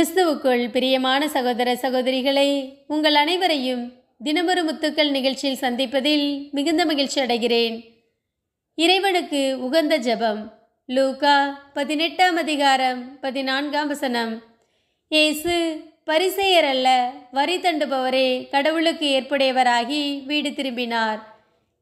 கிறிஸ்துவுக்குள் பிரியமான சகோதர சகோதரிகளை உங்கள் அனைவரையும் தினமொரு முத்துக்கள் நிகழ்ச்சியில் சந்திப்பதில் மிகுந்த மகிழ்ச்சி அடைகிறேன். இறைவனுக்கு உகந்த ஜெபம். லூகா பதினெட்டாம் அதிகாரம் பதினான்காம் வசனம். இயேசு பரிசெயர் அல்ல வரி தண்டுபவரே கடவுளுக்கு ஏற்புடையவராகி வீடு திரும்பினார்.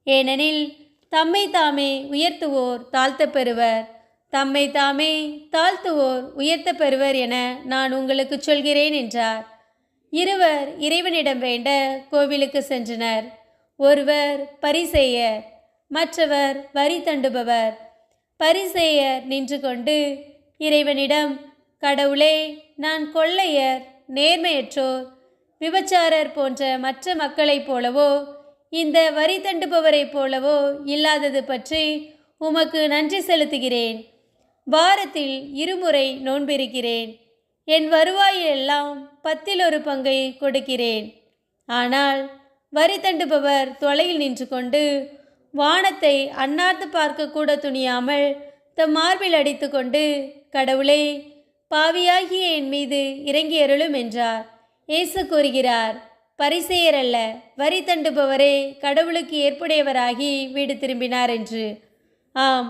ஏனெனில் தம்மை தாமே உயர்த்துவோர் தாழ்த்த பெறுவர் தம்மை தாமே தாழ்த்துவோர் உயர்த்த பெறுவர் என நான் உங்களுக்கு சொல்கிறேன் என்றார். இருவர் இறைவனிடம் வேண்ட கோவிலுக்கு சென்றனர். ஒருவர் பரிசெயர் மற்றவர் வரி தண்டுபவர். பரிசெயர் நின்று கொண்டு இறைவனிடம் கடவுளே நான் கொள்ளையர் நேர்மையற்றோர் விபச்சாரர் போன்ற மற்ற மக்களைப் போலவோ இந்த வரி தண்டுபவரைப் போலவோ இல்லாதது பற்றி உமக்கு நன்றி செலுத்துகிறேன். வாரத்தில் இருமுறை நோன்பிருக்கிறேன். என் வருவாயிலெல்லாம் பத்தில் ஒரு பங்கை கொடுக்கிறேன். ஆனால் வரி தண்டுபவர் தொலையில் நின்று கொண்டு வானத்தை அண்ணார்ந்து பார்க்க கூட துணியாமல் தம் மார்பில் அடித்துக்கொண்டு கடவுளே பாவியாகிய என் மீது இறங்கி அருளும் என்றார். இயேசு கூறுகிறார் பரிசெயர் அல்ல வரி தண்டுபவரே கடவுளுக்கு ஏற்புடையவராகி வீடு திரும்பினார் என்று. ஆம்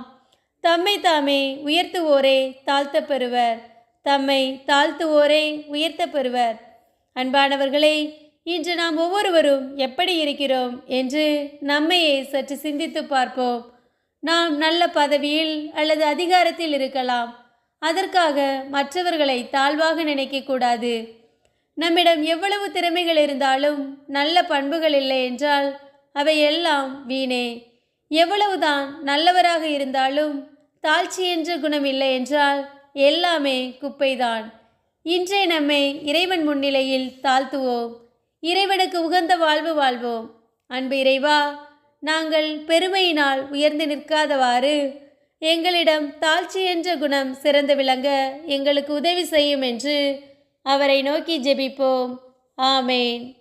தம்மை தாமே உயர்த்துவோரே தாழ்த்த பெறுவர் தம்மை தாழ்த்துவோரே உயர்த்தப் பெறுவர் அன்பானவர்களே இன்று நாம் ஒவ்வொருவரும் எப்படி இருக்கிறோம் என்று நம்மையே சற்று சிந்தித்து பார்ப்போம். நாம் நல்ல பதவியில் அல்லது அதிகாரத்தில் இருக்கலாம். அதற்காக மற்றவர்களை தாழ்வாக நினைக்கக்கூடாது. நம்மிடம் எவ்வளவு திறமைகள் இருந்தாலும் நல்ல பண்புகள் இல்லை என்றால் அவை எல்லாம் வீணே. எவ்வளவுதான் நல்லவராக இருந்தாலும் தாழ்ச்சி என்ற குணம் இல்லை என்றால் எல்லாமே குப்பைதான். இன்றே நம்மை இறைவன் முன்னிலையில் தாழ்த்துவோம். இறைவனுக்கு உகந்த வாழ்வு வாழ்வோம். அன்பு இறைவா நாங்கள் பெருமையினால் உயர்ந்து நிற்காதவாறு எங்களிடம் தாழ்ச்சி என்ற குணம் சிறந்து விளங்க எங்களுக்கு உதவி செய்யும் என்று அவரை நோக்கி ஜெபிப்போம். ஆமேன்.